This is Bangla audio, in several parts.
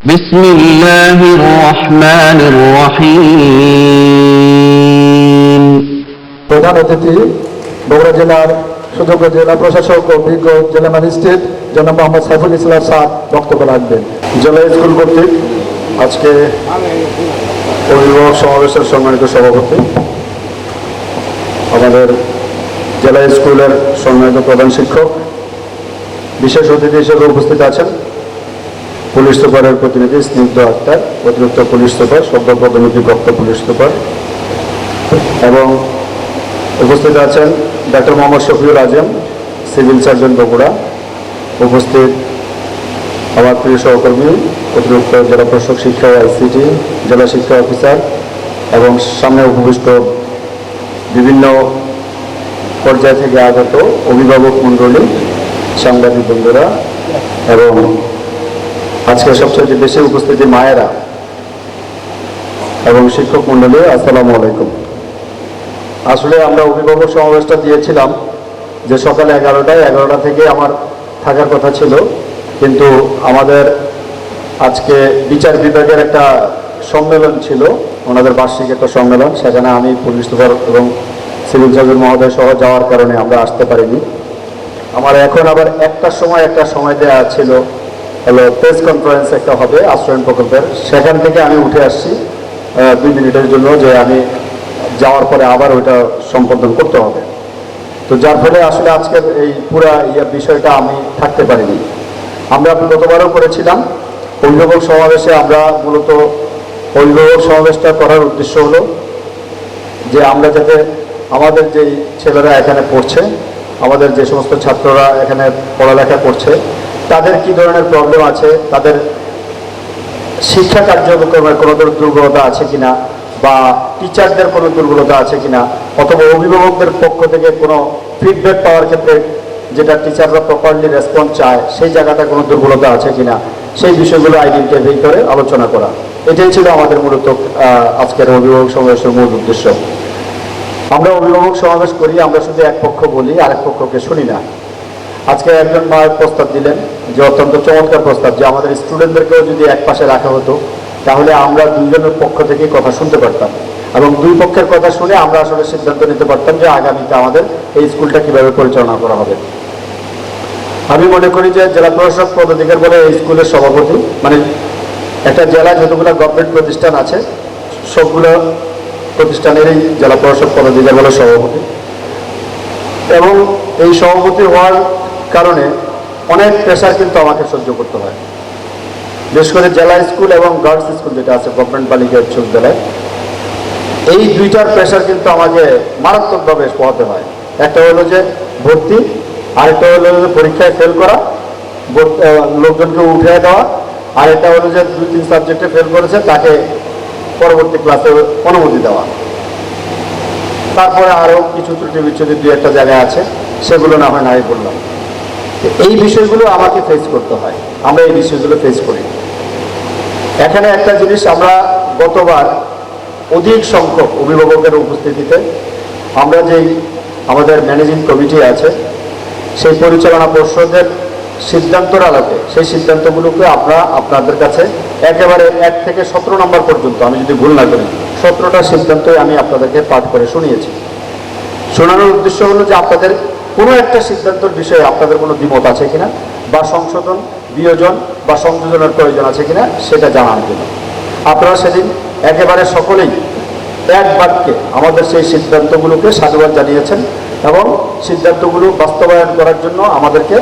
بسم الله الرحمن الرحيم প্রধান অতিথি বগুড়া জেলার সুযোগ্য জেলা প্রশাসক ও অভিজ্ঞ জেলা ম্যাজিস্ট্রেট জনাব মোহাম্মদ সাইফুল ইসলাম সাহ বক্তব্য রাখবেন জেলা স্কুল কর্তৃক আজকে অভিভাবক সমাবেশের সম্মানিত সভাপতি আমাদের জেলা স্কুলের সম্মানিত প্রধান শিক্ষক বিশেষ অতিথি হিসেবে উপস্থিত আছেন পুলিশ সুপারের প্রতিনিধি, স্নিগ্ধ আক্তার, অতিরিক্ত পুলিশ সুপার সদ্য পদোন্নতিপ্রাপ্ত পুলিশ সুপার। এবং উপস্থিত আছেন doctor Mohammad Shafiul Azam, civil surgeon Bogura. উপস্থিত আমার প্রিয় সহকর্মী, অতিরিক্ত জেলা প্রশাসক, শিক্ষা আইসিটি, জেলা শিক্ষা অফিসার এবং সামনে উপবিষ্ট বিভিন্ন পর্যায় থেকে আগত অভিভাবক মণ্ডলী, সাংবাদিক বন্ধুরা এবং আজকে সবচেয়ে বেশি উপস্থিতি মায়েরা এবং শিক্ষক মণ্ডলী, আসসালামু আলাইকুম। আসলে আমরা অভিভাবক সমাবেশটা দিয়েছিলাম যে সকালে এগারোটায়, এগারোটা থেকে আমার থাকার কথা ছিল। কিন্তু আমাদের আজকে বিচার বিভাগের একটা সম্মেলন ছিল, ওনাদের বার্ষিক একটা সম্মেলন। সেখানে আমি, পুলিশ সুপার এবং সিভিল সার্জন মহোদয় সহ যাওয়ার কারণে আমরা আসতে পারিনি। আমার এখন আবার একটার সময়, একটা সময় দেওয়া ছিল। হলো প্রেস কনফারেন্স একটা হবে, আশ্রয়ণ প্রকল্পের। সেখান থেকে আমি উঠে আসছি দুই মিনিটের জন্য যে আমি যাওয়ার পরে আবার ওইটা সম্পাদন করতে হবে। তো যার ফলে আসলে আজকের এই পুরা ইয়ে বিষয়টা আমি থাকতে পারিনি। আমরা গতবারও করেছিলাম, অভিভাবক সমাবেশে আমরা মূলত অভিভাবক সমাবেশটা করার উদ্দেশ্য হলো যে আমরা যাতে আমাদের যেই ছেলেরা এখানে পড়ছে, আমাদের যে সমস্ত ছাত্ররা এখানে পড়ালেখা করছে তাদের কি ধরনের প্রবলেম আছে? তাদের শিক্ষা কার্যক্রমের কোনো ধরনের দুর্বলতা আছে কিনা? বা টিচারদের কোনো দুর্বলতা আছে কিনা? অথবা অভিভাবকদের পক্ষ থেকে কোনো ফিডব্যাক পাওয়ার ক্ষেত্রে যেটা টিচাররা প্রপারলি রেসপন্স চায়, সেই জায়গাটা কোনো দুর্বলতা আছে কিনা? সেই বিষয়গুলো আইডেন্টিফাই করে আলোচনা করা। এটাই ছিল আমাদের মূলত আজকের অভিভাবক সমাবেশের মূল উদ্দেশ্য। আমরা অভিভাবক সমাবেশ করি, আমরা শুধু এক পক্ষ বলি, আরেক পক্ষকে শুনি না। আজকে একজন মা প্রস্তাব দিলেন যে অত্যন্ত চমৎকার প্রস্তাব যে আমাদের স্টুডেন্টদেরকেও যদি এক পাশে রাখা হতো, তাহলে আমরা দুইজনের পক্ষ থেকে কথা শুনতে পারতাম। এবং দুই পক্ষের কথা শুনে আমরা আসলে সিদ্ধান্ত নিতে পারতাম যে আগামীতে আমাদের এই স্কুলটা কীভাবে পরিচালনা করা হবে। আমি মনে করি যে জেলা প্রশাসক পদাধিকার বলে এই স্কুলের সভাপতি মানে একটা জেলায় যতগুলো গভর্নমেন্ট প্রতিষ্ঠান আছে, সবগুলো প্রতিষ্ঠানেরই জেলা প্রশাসক পদাধিকার বলে সভাপতি। এবং এই সভাপতি হওয়ার কারণে অনেক প্রেশার কিন্তু আমাকে সহ্য করতে হয়। বিশেষ করে জেলা স্কুল এবং গার্লস স্কুল যেটা আছে, গভর্নমেন্ট বালিকা উচ্চ বিদ্যালয় এই দুইটার প্রেশার কিন্তু আমাকে মারাত্মকভাবে পোহাতে হয়। একটা হলো যে ভর্তি, আরেকটা হলো যে পরীক্ষায় ফেল করা লোকজনকে উঠে দেওয়া আর একটা হলো যে দুই, তিন সাবজেক্টে ফেল করেছে, তাকে পরবর্তী ক্লাসে অনুমতি দেওয়া। তারপরে আরও কিছু ত্রুটি বিচ্ছুতি দুই একটা জায়গায় আছে, সেগুলো না হয় নাই বললাম। এই বিষয়গুলো আমাকে ফেস করতে হয়। আমরা এই বিষয়গুলো ফেস করি। এখানে একটা জিনিস আমরা গতবার অধিক সংখ্যক অভিভাবকের উপস্থিতিতে আমরা যেই আমাদের ম্যানেজিং কমিটি আছে, সেই পরিচালনা পর্ষদের সিদ্ধান্তর আলোকে, সেই সিদ্ধান্তগুলোকে আমরা আপনাদের কাছে একেবারে এক থেকে সতেরো নম্বর পর্যন্ত, আমি যদি ভুল না করি, সতেরোটা সিদ্ধান্তই আমি আপনাদেরকে পাঠ করে শুনিয়েছি। শোনানোর উদ্দেশ্য হলো যে আপনাদের কোনো একটা সিদ্ধান্তের বিষয়ে আপনাদের কোনো দ্বিমত আছে কিনা? বা সংশোধন, বিয়োজন বা সংযোজনের প্রয়োজন আছে কিনা? সেটা জানানোর জন্য। আপনারা সেদিন একেবারে সকলেই এক বাক্যে আমাদের সেই সিদ্ধান্তগুলোকে সাধুবাদ জানিয়েছেন এবং সিদ্ধান্তগুলো বাস্তবায়ন করার জন্য আমাদেরকে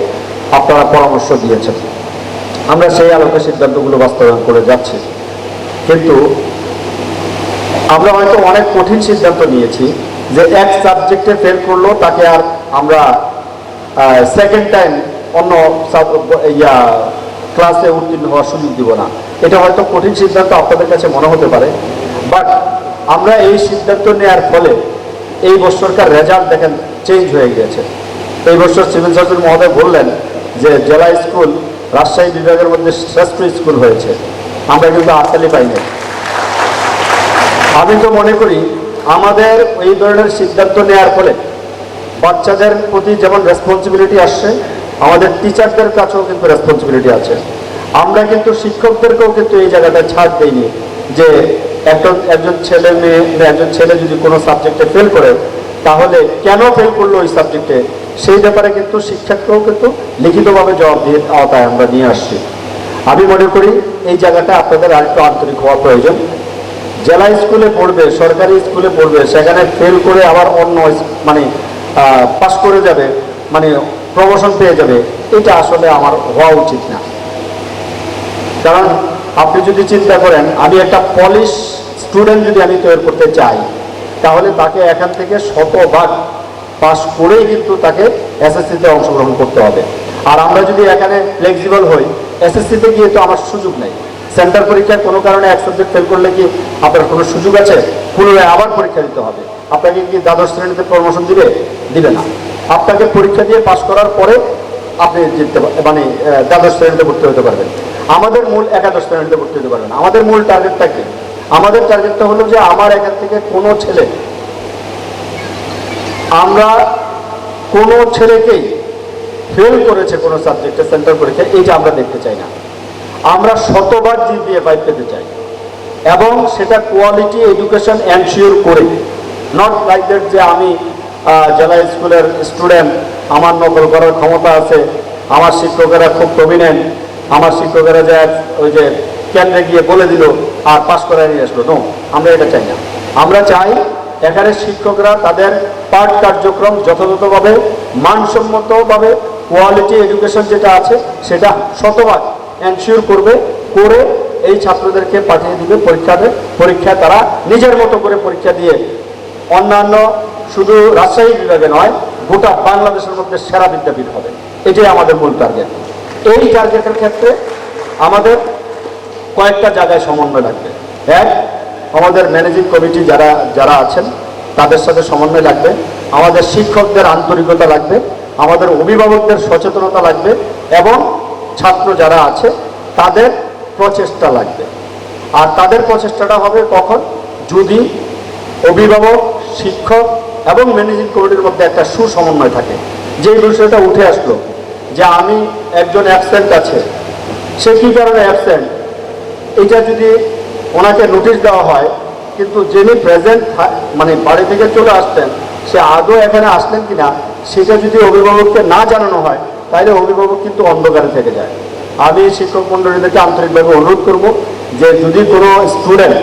আপনারা পরামর্শ দিয়েছেন। আমরা সেই আলোকে সিদ্ধান্তগুলো বাস্তবায়ন করে যাচ্ছি। কিন্তু আমরা হয়তো অনেক কঠিন সিদ্ধান্ত নিয়েছি যে এক সাবজেক্টে ফেল করল, তাকে আর আমরা সেকেন্ড টাইম অন্য ইয়া ক্লাসে উত্তীর্ণ হওয়ার সুযোগ দিব না। এটা হয়তো কঠিন সিদ্ধান্ত আপনাদের কাছে মনে হতে পারে বাট আমরা এই সিদ্ধান্ত নেওয়ার ফলে এই বছরকার রেজাল্ট দেখেন চেঞ্জ হয়ে গিয়েছে। এই বছর সিভিল সার্জন মহোদয় বললেন যে, জেলা স্কুল রাজশাহী বিভাগের মধ্যে শ্রেষ্ঠ স্কুল হয়েছে। আমরা কিন্তু আটকালি পাইনি। আমি তো মনে করি, আমাদের এই ধরনের সিদ্ধান্ত নেওয়ার ফলে বাচ্চাদের প্রতি যেমন রেসপন্সিবিলিটি আসছে, আমাদের টিচারদের কাছেও কিন্তু রেসপন্সিবিলিটি আছে। আমরা কিন্তু শিক্ষকদেরকেও কিন্তু এই জায়গাটা ছাড় দেইনি যে একজন একজন ছেলে মেয়ে একজন ছেলে যদি কোনো সাবজেক্টে ফেল করে, তাহলে কেন ফেল করল ওই সাবজেক্টে সেই ব্যাপারে কিন্তু শিক্ষককেও কিন্তু লিখিতভাবে জবাব দিয়ে আওতায় আমরা নিয়ে আসছি। আমি মনে করি এই জায়গাটা আপনাদের আরেকটু আন্তরিক হওয়া প্রয়োজন। জেলা স্কুলে পড়বে, সরকারি স্কুলে পড়বে, সেখানে ফেল করে আবার অন্য মানে পাস করে যাবে মানে প্রমোশন পেয়ে যাবে, এটা আসলে আমার হওয়া উচিত না। কারণ আপনি যদি চিন্তা করেন, আমি একটা পলিশ স্টুডেন্ট যদি আমি তৈরি করতে চাই, তাহলে তাকে এখান থেকে শতভাগ পাস করেই কিন্তু তাকে এসএসসিতে অংশগ্রহণ করতে হবে। আর আমরা যদি এখানে ফ্লেক্সিবল হই এসএসসিতে গিয়ে তো আমার সুযোগ নেই। সেন্টার পরীক্ষায় কোনো কারণে এক সাবজেক্ট ফেল করলে কি আপনার কোনো সুযোগ আছে? পুনরায় আবার পরীক্ষা দিতে হবে। আপনাকে কি দ্বাদশ শ্রেণীতে প্রমোশন দিবে? দিবে না। আপনাকে পরীক্ষা দিয়ে পাশ করার পরে আপনি জিততে মানে দ্বাদশ শ্রেণীতে ভর্তি হতে পারবেন। আমাদের মূল একাদশ শ্রেণীতে ভর্তি হতে পারবেন। আমাদের মূল টার্গেটটা কি? আমাদের টার্গেটটা হলো যে আমার এখান থেকে কোনো ছেলে, আমরা কোনো ছেলেকেই ফেল করেছে কোনো সাবজেক্টে সেন্টার পরীক্ষায় এইটা আমরা দেখতে চাই না। আমরা শতবার ফাইভ পেতে চাই। এবং সেটা কোয়ালিটি এডুকেশন এনশিওর করে। নট লাইক দ্যাট যে আমি জেলা স্কুলের স্টুডেন্ট আমার নকল করার ক্ষমতা আছে, আমার শিক্ষকেরা খুব প্রমিনেন্ট আমার শিক্ষকেরা যে ওই যে কেন্দ্রে গিয়ে বলে দিল, আর পাশ করে নিয়ে আসলো। নো আমরা এটা চাই না। আমরা চাই এখানে শিক্ষকরা তাদের পাঠ কার্যক্রম যথাযথভাবে, মানসম্মতভাবে কোয়ালিটি এডুকেশন যেটা আছে, সেটা শতভাগ এনশিওর করবে, করে এই ছাত্রদেরকে পাঠিয়ে দিবে পরীক্ষাতে। পরীক্ষা তারা নিজের মতো করে পরীক্ষা দিয়ে অন্যান্য শুধু রাজশাহী বিভাগে নয়, গোটা বাংলাদেশের মধ্যে সেরা বিদ্যাপীঠ হবে। এটাই আমাদের মূল টার্গেট এই টার্গেটের ক্ষেত্রে আমাদের কয়েকটা জায়গায় সমন্বয় লাগবে। এক, আমাদের ম্যানেজিং কমিটি যারা যারা আছেন, তাদের সাথে সমন্বয় লাগবে। আমাদের শিক্ষকদের আন্তরিকতা লাগবে। আমাদের অভিভাবকদের সচেতনতা লাগবে। এবং ছাত্র যারা আছে, তাদের প্রচেষ্টা লাগবে। আর তাদের প্রচেষ্টাটা হবে কখন? যদি অভিভাবক, শিক্ষক এবং ম্যানেজিং কমিটির মধ্যে একটা সুসমন্বয় থাকে। যে বিষয়টা উঠে আসলো, যে আমি একজন অ্যাবসেন্ট আছে, সে কী কারণে অ্যাবসেন্ট এটা যদি ওনাকে নোটিশ দেওয়া হয়, কিন্তু যিনি প্রেজেন্ট মানে বাড়ি থেকে চলে আসতেন, সে আদৌ এখানে আসলেন কিনা, সেটা যদি অভিভাবককে না জানানো হয় তাহলে অভিভাবক কিন্তু অন্ধকারে থেকে যায়। আমি শিক্ষক মণ্ডলীদেরকে আন্তরিকভাবে অনুরোধ করব যে যদি কোনো স্টুডেন্ট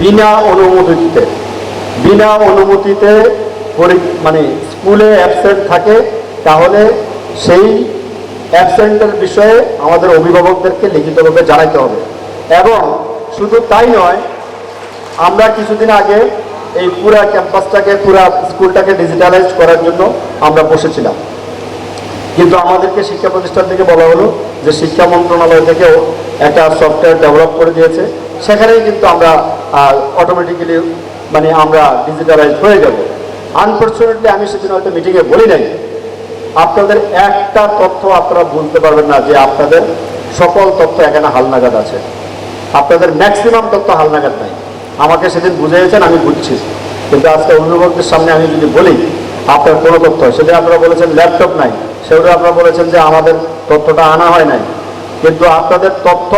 বিনা অনুমতিতে বিনা অনুমতিতে মানে স্কুলে অ্যাবসেন্ট থাকে, তাহলে সেই অ্যাবসেন্টের বিষয়ে আমাদের অভিভাবকদেরকে লিখিতভাবে জানাইতে হবে। এবং শুধু তাই নয়, আমরা কিছুদিন আগে এই পুরা ক্যাম্পাসটাকে পুরা স্কুলটাকে ডিজিটালাইজ করার জন্য আমরা বসেছিলাম। কিন্তু আমাদেরকে শিক্ষা প্রতিষ্ঠান থেকে বলা হলো যে শিক্ষা মন্ত্রণালয় থেকেও একটা সফটওয়্যার ডেভেলপ করে দিয়েছে। সেখানেই কিন্তু আমরা অটোমেটিক্যালি মানে আমরা ডিজিটালাইজ হয়ে যাব। আনফর্চুনেটলি আমি সেদিন হয়তো মিটিংয়ে বলি নাই। আপনাদের একটা তথ্য আপনারা বলতে পারবেন না যে আপনাদের সকল তথ্য এখানে হালনাগাদ আছে। আপনাদের ম্যাক্সিমাম তথ্য হালনাগাদ নাই। আমাকে সেদিন বুঝিয়েছেন আমি বুঝছি। কিন্তু আজকে অভিভাবকদের সামনে আমি যদি বলি, আপনার কোনো তথ্য সেটা আপনারা বলেছেন ল্যাপটপ নাই। সেগুলো আপনারা বলেছেন যে আমাদের তথ্যটা আনা হয় নাই। কিন্তু আপনাদের তথ্য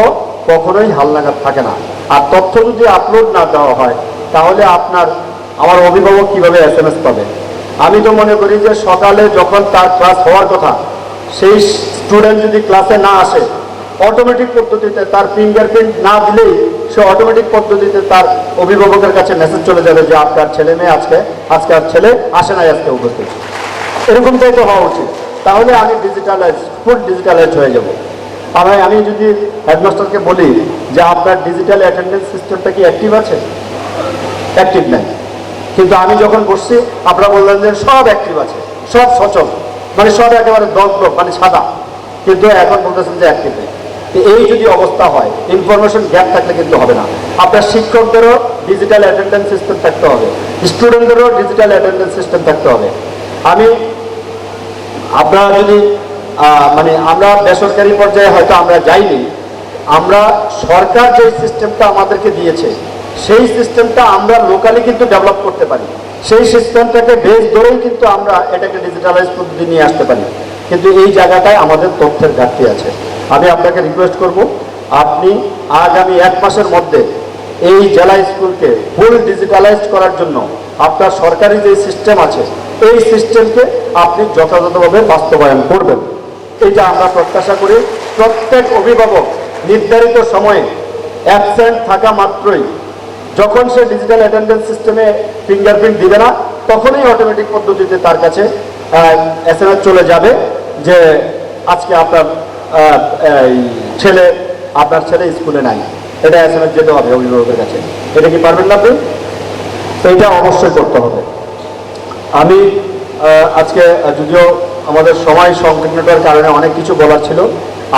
কখনোই হালনাগাদ থাকে না। আর তথ্য যদি আপলোড না দেওয়া হয়, তাহলে আপনার, আমার অভিভাবক কীভাবে এস এম এস পাবে? আমি তো মনে করি যে সকালে যখন তার ক্লাস হওয়ার কথা, সেই স্টুডেন্ট যদি ক্লাসে না আসে অটোমেটিক পদ্ধতিতে তার ফিঙ্গারপ্রিন্ট না দিলেই সে অটোমেটিক পদ্ধতিতে তার অভিভাবকের কাছে মেসেজ চলে যাবে যে, আপনার ছেলে মেয়ে আজকে আজকে আর ছেলে আসে নাই, আজকে উপস্থিত। এরকমটাই তো হওয়া উচিত। তাহলে আমি ডিজিটালাইজ ফুল ডিজিটালাইজ হয়ে যাব। আমি আমি যদি হেডমাস্টারকে বলি যে আপনার ডিজিটাল অ্যাটেন্ডেন্স সিস্টেমটা কি অ্যাক্টিভ আছে? অ্যাক্টিভ নাই। কিন্তু আমি যখন বসছি, আপনারা বললেন যে সব অ্যাক্টিভ আছে, সব সচল মানে সব একেবারে দগ্ধ মানে সাদা। কিন্তু এখন বলতেছেন যে অ্যাক্টিভ নেই। এই যদি অবস্থা হয় ইনফরমেশন গ্যাপ থাকলে কিন্তু হবে না। আপনার শিক্ষকদেরও ডিজিটাল অ্যাটেন্ডেন্স সিস্টেম থাকতে হবে স্টুডেন্টদেরও ডিজিটাল অ্যাটেন্ডেন্স সিস্টেম থাকতে হবে। আমি আপনারা যদি মানে আমরা বেসরকারি পর্যায়ে হয়তো আমরা যাইনি, আমরা সরকার যে সিস্টেমটা আমাদেরকে দিয়েছে, সেই সিস্টেমটা আমরা লোকালি কিন্তু ডেভেলপ করতে পারি। সেই সিস্টেমটাকে বেস ধরেই কিন্তু আমরা এটাকে ডিজিটালাইজ পদ্ধতি নিয়ে আসতে পারি। কিন্তু এই জায়গাটায় আমাদের তথ্যের ঘাটতি আছে। আমি আপনাকে রিকোয়েস্ট করব, আপনি আগামী এক মাসের মধ্যে এই জেলা স্কুলকে ফুল ডিজিটালাইজ করার জন্য আপনার সরকারি যে সিস্টেম আছে এই সিস্টেমকে আপনি যথাযথভাবে বাস্তবায়ন করবেন। এটা আমরা প্রত্যাশা করি প্রত্যেক অভিভাবক নির্ধারিত সময়ে অ্যাবসেন্ট থাকা মাত্রই যখন সে ডিজিটাল অ্যাটেন্ডেন্স সিস্টেমে ফিঙ্গারপ্রিন্ট দিবে না, তখনই অটোমেটিক পদ্ধতিতে তার কাছে এস চলে যাবে যে আজকে আপনার ছেলে আপনার ছেলে স্কুলে নাই। এটা এস যেতে হবে অভিভাবকের কাছে। এটা কি পারবেন না আপনি? তো এটা অবশ্যই করতে হবে। আমি আজকে যদিও আমাদের সময় সংকীর্ণতার কারণে অনেক কিছু বলার ছিল,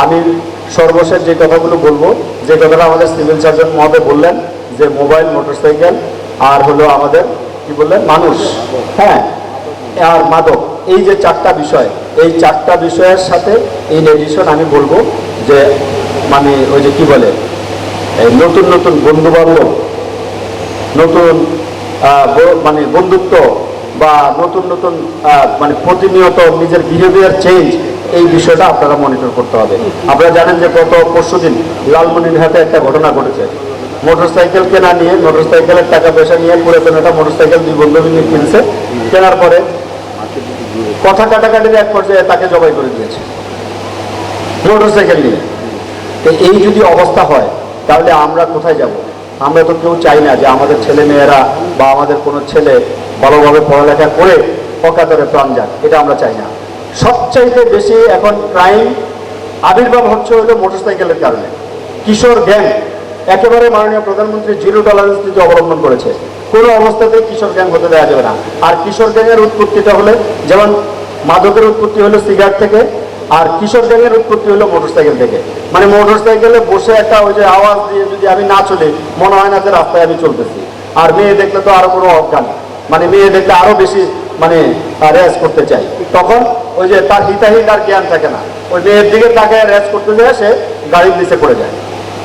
আমি সর্বশেষ যে কথাগুলো বলব, যে কথাটা আমাদের সিভিল সার্জন মহোদয় বললেন, যে মোবাইল মোটরসাইকেল আর হলো আমাদের, কি বললেন, মানুষ। হ্যাঁ আর মাদক। এই যে চারটা বিষয়, এই চারটা বিষয়ের সাথে এই এডিশন আমি বলব যে মানে ওই যে কি বলে নতুন নতুন বন্ধু বান্ধব নতুন মানে বন্ধুত্ব বা নতুন নতুন মানে প্রতিনিয়ত নিজের বিহেভিয়ার চেঞ্জ এই বিষয়টা আপনারা মনিটর করতে হবে। আপনারা জানেন যে গত পরশু পরশুদিন লালমনিরহাটে একটা ঘটনা ঘটেছে। মোটরসাইকেল কেনা নিয়ে মোটরসাইকেলের টাকা পয়সা নিয়ে পুরাতন একটা মোটরসাইকেল দুই বন্ধু মিলে কিনছে। কেনার পরে কথা কাটাকাটির এক পর্যায়ে তাকে জবাই করে দিয়েছে। মোটরসাইকেল নিয়ে। তো এই যদি অবস্থা হয়, তাহলে আমরা কোথায় যাব? আমরা তো কেউ চাই না যে আমাদের ছেলে মেয়েরা বা আমাদের কোনো ছেলে ভালোভাবে পড়ালেখা করে অকাতরে প্রাণ যাক, এটা আমরা চাই না। সবচাইতে বেশি এখন ক্রাইম আবির্ভাব হচ্ছে হলো মোটরসাইকেলের কারণে। কিশোর গ্যাং একেবারে মাননীয় প্রধানমন্ত্রী জিরো টলারেন্স নীতি অবলম্বন করেছে। কোনো অবস্থাতেই কিশোর গ্যাং হতে দেওয়া যাবে না। আর কিশোর গ্যাংয়ের উৎপত্তিটা হলে, যেমন মাদকের উৎপত্তি হলো সিগারেট থেকে আর কিশোর গ্যাংয়ের উৎপত্তি হলো মোটরসাইকেল থেকে মানে মোটরসাইকেলে বসে একটা ওই যে আওয়াজ দিয়ে যদি আমি না চলে, মনে হয় না যে রাস্তায় আমি চলতেছি। আর মেয়ে দেখলে তো আরও কোনো অজ্ঞান। মানে মেয়ে দেখলে আরও বেশি মানে রেস করতে চাই তখন ওই যে তার হিতাহিত আর জ্ঞান থাকে না। ওই মেয়ের দিকে তাকে রেস করতে যায় সে গাড়ির নিচে পড়ে যায়।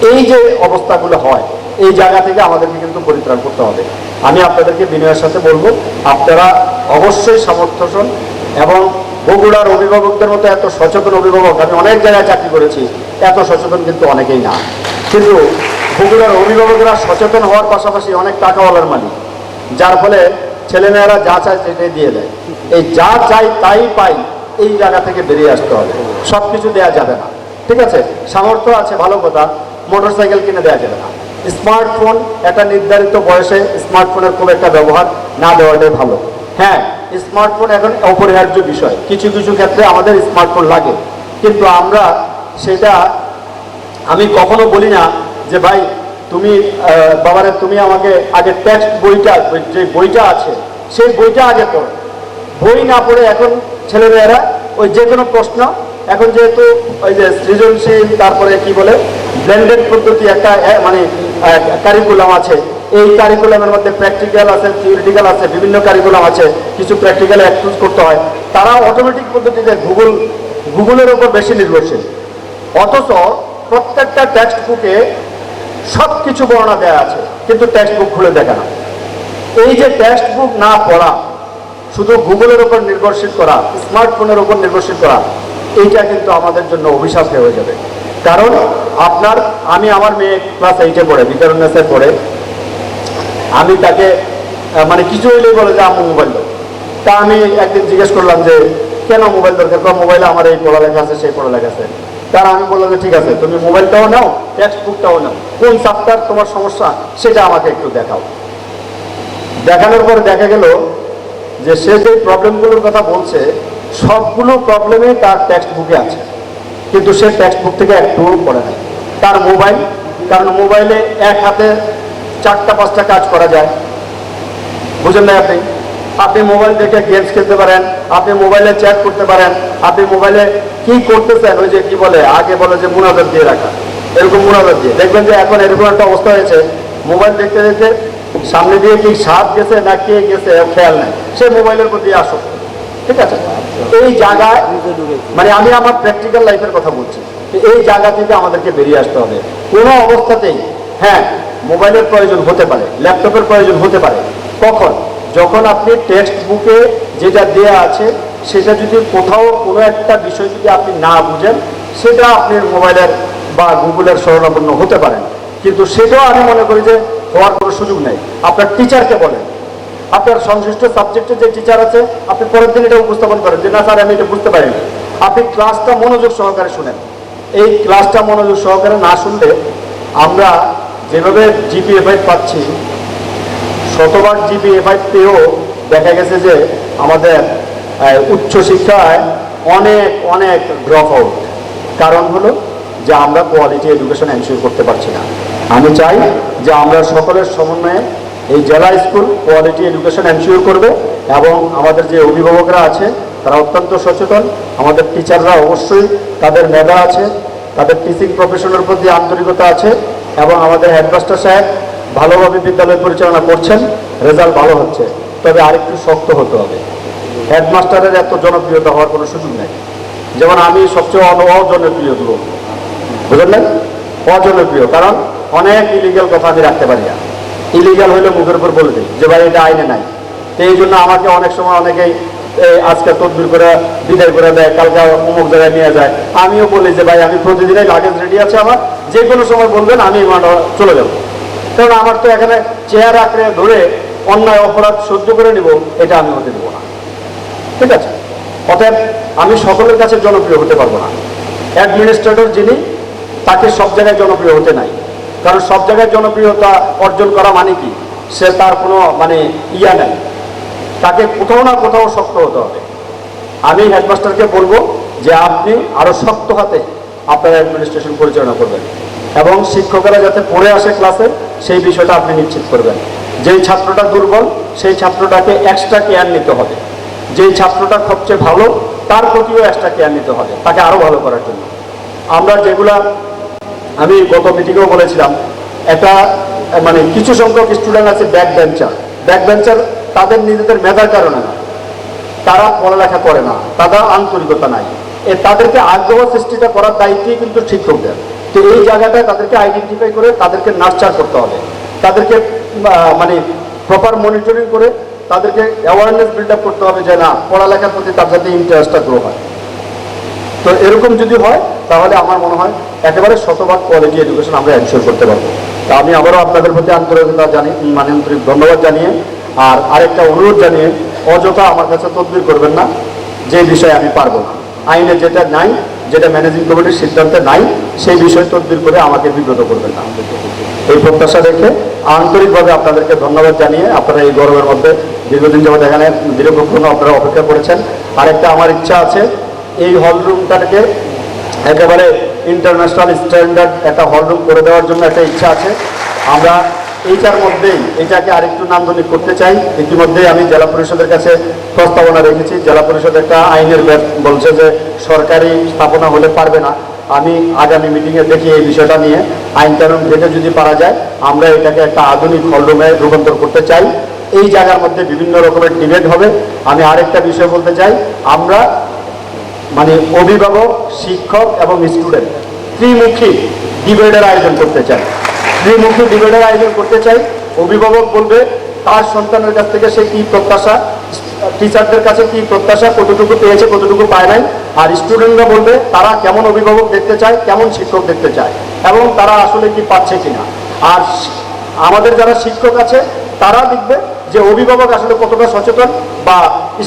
এই যে অবস্থাগুলো হয়, এই জায়গা থেকে আমাদেরকে কিন্তু পরিত্রাণ করতে হবে। আমি আপনাদেরকে বিনয়ের সাথে বলব, আপনারা অবশ্যই সমর্থন এবং বগুড়ার অভিভাবকদের মতো এত সচেতন অভিভাবক, আমি অনেক জায়গায় চাকরি করেছি, এত সচেতন কিন্তু অনেকেই না। কিন্তু বগুড়ার অভিভাবকরা সচেতন হওয়ার পাশাপাশি অনেক টাকাওয়ালার মালিক, যার ফলে ছেলেমেয়েরা যা চায় সেটাই দিয়ে দেয়। এই যা চাই তাই পাই, এই জায়গা থেকে বেরিয়ে আসতে হবে। সব কিছু দেওয়া যাবে না। ঠিক আছে? সামর্থ্য আছে, ভালো কথা। মোটরসাইকেল কিনে দেওয়া যাবে না। স্মার্টফোন একটা নির্ধারিত বয়সে স্মার্টফোনের খুব একটা ব্যবহার না দেওয়াটাই ভালো। হ্যাঁ স্মার্টফোন এখন অপরিহার্য বিষয়। কিছু কিছু ক্ষেত্রে আমাদের স্মার্টফোন লাগে। কিন্তু আমরা সেটা আমি কখনো বলি না যে, ভাই, তুমি বাবারে, তুমি আমাকে আগে টেক্সট বইটা, যে বইটা আছে, সেই বইটা আগে পড়ো। বই না পড়ে এখন ছেলেমেয়েরা ওই যে কোনো প্রশ্ন, এখন যেহেতু ওই যে সৃজনশীল, তারপরে কি বলে ব্লেন্ডেড পদ্ধতি একটা মানে কারিকুলাম আছে এই কারিকুলামের মধ্যে প্র্যাকটিক্যাল আছে থিওরিটিক্যাল আছে, বিভিন্ন কারিকুলাম আছে, কিছু প্র্যাকটিক্যাল অ্যাক্সেস করতে হয়। তারা অটোমেটিক পদ্ধতিতে গুগল গুগলের উপর বেশি নির্ভরশীল। অথচ প্রত্যেকটা টেক্সট বুকে সব কিছু বর্ণনা দেওয়া আছে, কিন্তু টেক্সট বুক খুলে দেখা না। এই যে টেক্সট বুক না পড়া, শুধু গুগলের উপর নির্ভরশীল করা স্মার্টফোনের উপর নির্ভরশীল করা, এইটা কিন্তু আমাদের জন্য অভিশাপ হয়ে যাবে। কারণ আপনার, আমি আমার মেয়ে ক্লাস এইটে পড়ে বিতরণেসে পড়ে আমি তাকে মানে কিছু হইলেই বলে যে আমার মোবাইল দাও। তা আমি একদিন জিজ্ঞেস করলাম যে, কেন মোবাইল দরকার? কারণ মোবাইলে আমার এই পড়ালেখা আছে, সেই পড়ালেখা আছে। তার আমি বললাম যে, ঠিক আছে, তুমি মোবাইলটাও নাও টেক্সট বুকটাও নাও। কোন চাপ্টার তোমার সমস্যা, সেটা আমাকে একটু দেখাও। দেখানোর পর দেখা গেল যে, সে যে প্রবলেমগুলোর কথা বলছে, সবগুলো প্রবলেমে তার টেক্সট বুকে আছে। কিন্তু সে টেক্সট বুক থেকে একটু পড়ে নাই। তার মোবাইল কারণ মোবাইলে এক হাতে চারটা, পাঁচটা কাজ করা যায়। বুঝেন না আপনি? আপনি মোবাইল দেখে গেমস খেলতে পারেন, আপনি মোবাইলে চ্যাট করতে পারেন, আপনি মোবাইলে কি করতেছেন, ওই যে কি বলে, আগে বলে যে মুনাজাত দিয়ে রাখা। এরকম মুনাজাত দিয়ে। দেখবেন যে এখন এরকম একটা অবস্থা হয়েছে মোবাইল দেখতে দেখতে সামনে দিয়ে কি সাপ গেছে না কে গেছে খেয়াল নেই। সে মোবাইলের প্রতি আসক্ত। ঠিক আছে? এই জায়গায় মানে আমি আমার প্র্যাকটিক্যাল লাইফের কথা বলছি। এই জায়গা থেকে আমাদেরকে বেরিয়ে আসতে হবে। কোনো অবস্থাতেই হ্যাঁ মোবাইলের প্রয়োজন হতে পারে, ল্যাপটপের প্রয়োজন হতে পারে। কখন? যখন আপনি টেক্সট বুকে যেটা দেয়া আছে, সেটা যদি কোথাও কোনো একটা বিষয় যদি আপনি না বুঝেন, সেটা আপনি মোবাইলের বা গুগলের শরণাপন্ন হতে পারেন। কিন্তু সেটাও আমি মনে করি যে হওয়ার কোনো সুযোগ নেই। আপনার টিচারকে বলেন। আপনার সংশ্লিষ্ট সাবজেক্টের যে টিচার আছে, আপনি পরের দিন এটা উপস্থাপন করেন যে, না স্যার, আমি এটা বুঝতে পারিনি। আপনি ক্লাসটা মনোযোগ সহকারে শুনেন। এই ক্লাসটা মনোযোগ সহকারে না শুনলে আমরা যেভাবে জিপিএফআই পাচ্ছি, শতবার জিপিএফআই পেয়েও দেখা গেছে যে আমাদের উচ্চশিক্ষায় অনেক অনেক ড্রপ আউট কারণ হলো যে আমরা কোয়ালিটি এডুকেশন এনশিওর করতে পারছি না। আমি চাই যে আমরা সকলের সমন্বয়ে এই জেলা স্কুল কোয়ালিটি এডুকেশন এনশিওর করবে এবং আমাদের যে অভিভাবকরা আছে, তারা অত্যন্ত সচেতন। আমাদের টিচাররা অবশ্যই তাদের মেধা আছে, তাদের টিচিং প্রফেশনের প্রতি আন্তরিকতা আছে। এবং আমাদের হেডমাস্টার সাহেব ভালোভাবে বিদ্যালয় পরিচালনা করছেন, রেজাল্ট ভালো হচ্ছে। তবে আরেকটু শক্ত হতে হবে। হেডমাস্টারের এত জনপ্রিয়তা হওয়ার কোনো সুযোগ নেই। যেমন আমি সবচেয়ে অজনপ্রিয় দেবো বুঝলেন? অজনপ্রিয়, কারণ অনেক ইলিগাল কথা আমি রাখতে পারি না। ইলিগাল হলে মুখের উপর বলে দিই যে, ভাই, এটা আইনে নাই। তো এই জন্য আমাকে অনেক সময় অনেকেই আজকে তদবির করে, বিদায় করে দেয়, কালকে অমুক জায়গায় নিয়ে যায়। আমিও বলি যে, ভাই, আমি প্রতিদিনই লাগেজ রেডি আছে আমার। যে কোনো সময় বলবেন, আমি চলে যাব। কারণ আমার তো এখানে চেয়ার আঁকড়ে ধরে অন্যায়, অপরাধ সহ্য করে নিব, এটা আমি হতে দেবো না। ঠিক আছে? অতএব আমি সকলের কাছে জনপ্রিয় হতে পারব না। অ্যাডমিনিস্ট্রেটর যিনি, তাকে সব জায়গায় জনপ্রিয় হতে নাই। কারণ সব জায়গায় জনপ্রিয়তা অর্জন করা মানে কি? সে তার কোনো মানে ইয়া নেই। তাকে কোথাও না কোথাও শক্ত হতে হবে। আমি হেডমাস্টারকে বলব যে আপনি আরও শক্ত হাতে আপনার অ্যাডমিনিস্ট্রেশন পরিচালনা করবেন এবং শিক্ষকেরা যাতে পড়ে আসে ক্লাসে সেই বিষয়টা আপনি নিশ্চিত করবেন। যেই ছাত্রটা দুর্বল সেই ছাত্রটাকে এক্সট্রা কেয়ার নিতে হবে। যেই ছাত্রটা সবচেয়ে ভালো তার প্রতিও এক্সট্রা কেয়ার নিতে হবে তাকে আরও ভালো করার জন্য। আমরা যেগুলা আমি গত মিটিংয়েও বলেছিলাম আহ, মানে কিছু সংখ্যক স্টুডেন্ট আছে ব্যাক বেঞ্চার ব্যাক বেঞ্চার তাদের নিজেদের মেধার কারণে না। তারা পড়ালেখা করে না, তাদের আন্তরিকতা নাই। এ তাদেরকে আগ্রহ সৃষ্টিটা করার দায়িত্বই কিন্তু শিক্ষকদের। তো এই জায়গাটায় তাদেরকে আইডেন্টিফাই করে তাদেরকে নার্চার করতে হবে। তাদেরকে মানে প্রপার মনিটরিং করে তাদেরকে অ্যাওয়ারনেস বিল্ড আপ করতে হবে যে না, পড়ালেখার প্রতি তার যাতে ইন্টারেস্টটা গ্রো হয়। তো এরকম যদি হয়, তাহলে আমার মনে হয় একেবারে শতভাগ কোয়ালিটি এডুকেশন আমরা এনশিওর করতে পারব। তা আমি আবারও আপনাদের প্রতি আন্তরিকতা জানি মানে আন্তরিক ধন্যবাদ জানিয়ে আর আরেকটা অনুরোধ জানিয়ে, অযথা আমার কাছে তদবির করবেন না, যে বিষয়ে আমি পারব না। আইনে যেটা নাই, যেটা ম্যানেজিং কমিটির সিদ্ধান্তে নাই, সেই বিষয়ে তদবির করে আমাকে বিব্রত করবেন না। এই প্রত্যাশা রেখে আন্তরিকভাবে আপনাদেরকে ধন্যবাদ জানিয়ে আপনারা এই গরমের মধ্যে দীর্ঘদিন যাবত এখানে দীর্ঘক্ষণ আপনারা অপেক্ষা করেছেন। আরেকটা আমার ইচ্ছা আছে, এই হলরুমটাকে একেবারে ইন্টারন্যাশনাল স্ট্যান্ডার্ড একটা হলরুম করে দেওয়ার জন্য একটা ইচ্ছা আছে। আমরা এইটার মধ্যেই এটাকে আরেকটু নান্দনিক করতে চাই। ইতিমধ্যেই আমি জেলা পরিষদের কাছে প্রস্তাবনা রেখেছি। জেলা পরিষদ একটা আইনের বলছে যে সরকারি স্থাপনা হলে পারবে না। আমি আগামী মিটিংয়ে দেখি এই বিষয়টা নিয়ে। আইন কানুন ঘেটে যদি পারা যায়, আমরা এটাকে একটা আধুনিক হলরুমে রূপান্তর করতে চাই। এই জায়গার মধ্যে বিভিন্ন রকমের ডিবেট হবে। আমি আরেকটা বিষয় বলতে চাই। আমরা মানে অভিভাবক, শিক্ষক এবং স্টুডেন্ট ত্রিমুখী ডিবেটের আয়োজন করতে চাই। ত্রিমুখী ডিবেটের আয়োজন করতে চাই। অভিভাবক বলবে, তার সন্তানের কাছ থেকে সে কি প্রত্যাশা? টিচারদের কাছে কি প্রত্যাশা? কতটুকু পেয়েছে, কতটুকু পায় নাই? আর স্টুডেন্টরা বলবে, তারা কেমন অভিভাবক দেখতে চায়, কেমন শিক্ষক দেখতে চায়, এবং তারা আসলে কি পাচ্ছে কিনা? আর আমাদের যারা শিক্ষক আছে, তারা দেখবে যে অভিভাবক আসলে কতটা সচেতন বা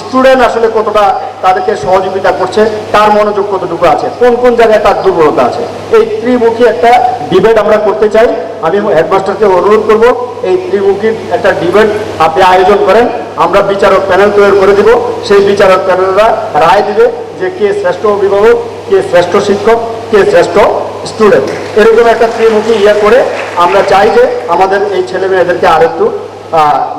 স্টুডেন্ট আসলে কতটা তাদেরকে সহযোগিতা করছে, তার মনোযোগ কতটুকু আছে, কোন কোন জায়গায় তার দুর্বলতা আছে, এই ত্রিমুখী একটা ডিবেট আমরা করতে চাই। আমি হেডমাস্টারকে অনুরোধ করব, এই ত্রিমুখী একটা ডিবেট আপনি আয়োজন করেন, আমরা বিচারক প্যানেল তৈরি করে দিব। সেই বিচারক প্যানেলরা রায় দিবে যে কে শ্রেষ্ঠ অভিভাবক, কে শ্রেষ্ঠ শিক্ষক, কে শ্রেষ্ঠ স্টুডেন্ট এরকম একটা ত্রিমুখী ইয়ে করে আমরা চাই যে আমাদের এই ছেলে মেয়েদেরকে আরেকটু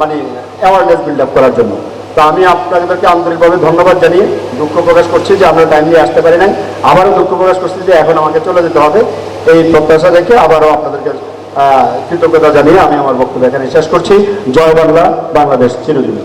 মানে অ্যাওয়ারনেস বিল্ড আপ করার জন্য। তো আমি আপনাদেরকে আন্তরিকভাবে ধন্যবাদ জানিয়ে দুঃখ প্রকাশ করছি যে আমরা টাইম টাইমলি আসতে পারি নাই। আবারও দুঃখ প্রকাশ করছি যে এখন আমাকে চলে যেতে হবে। এই প্রত্যাশা রেখে আবারও আপনাদেরকে কৃতজ্ঞতা জানিয়ে আমি আমার বক্তব্য এখানে শেষ করছি। জয় বাংলা, বাংলাদেশ চিরজীবী